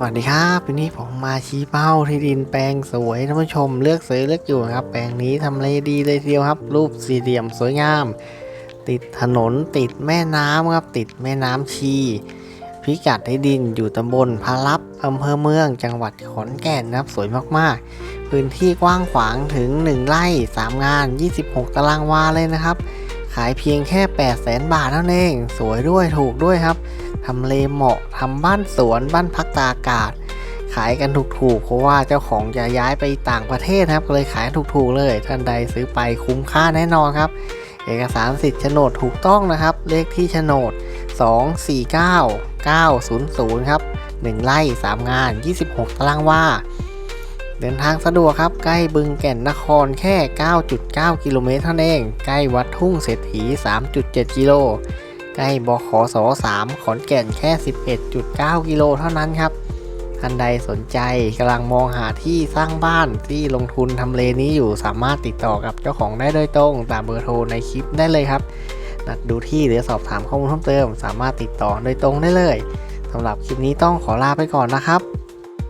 สวัสดีครับวันนี้ผมมาชี้เป้าที่ดินแปลงสวยท่านผู้ชมเลือกซื้อเลือกอยู่นะครับ แปลงนี้ทำเลดีเลยทีเดียวครับ รูปสี่เหลี่ยมสวยงาม ติดถนนติดแม่น้ำครับ ติดแม่น้ำชี พิกัดที่ดินอยู่ตำบลพาลับ อำเภอเมือง จังหวัดขอนแก่นนะครับ สวยมากๆ พื้นที่กว้างขวางถึง 1 ไร่ 3 งาน 26 ตารางวาเลยนะครับ ขายเพียงแค่8 0 0 0 0 0 บาทเท่านั้นเอง สวยด้วยถูกด้วยครับทำเลเหมาะทำบ้านสวนบ้านพักตากอากาศ ขายกันถูกๆเพราะว่าเจ้าของจะย้ายไปต่างประเทศนะครับเลยขายถูกๆเลย ท่านใดซื้อไปคุ้มค่าแน่นอนครับ เอกสารสิทธิ์โฉนดถูกต้องนะครับ เลขที่โฉนด 249 900 ครับ 1ไร่ 3 งาน 26 ตารางวา เดินทางสะดวกครับ ใกล้บึงแก่นนครแค่ 9.9 กิโลเมตรเท่านั้นเอง ใกล้วัดทุ่งเศรษฐี 3.7 กิโล ใกล้บขส3ขอนแก่นแค่ 11.9 กิโลเท่านั้นครับท่านใดสนใจกำลังมองหาที่สร้างบ้านที่ลงทุนทำเลนี้อยู่สามารถติดต่อกับเจ้าของได้โดยตรง ตามเบอร์โทรในคลิปได้เลยครับ นัดดูที่หรือสอบถามข้อมูลเพิ่มเติม สามารถติดต่อโดยตรงได้เลยสำหรับคลิปนี้ต้องขอลาไปก่อนนะครับ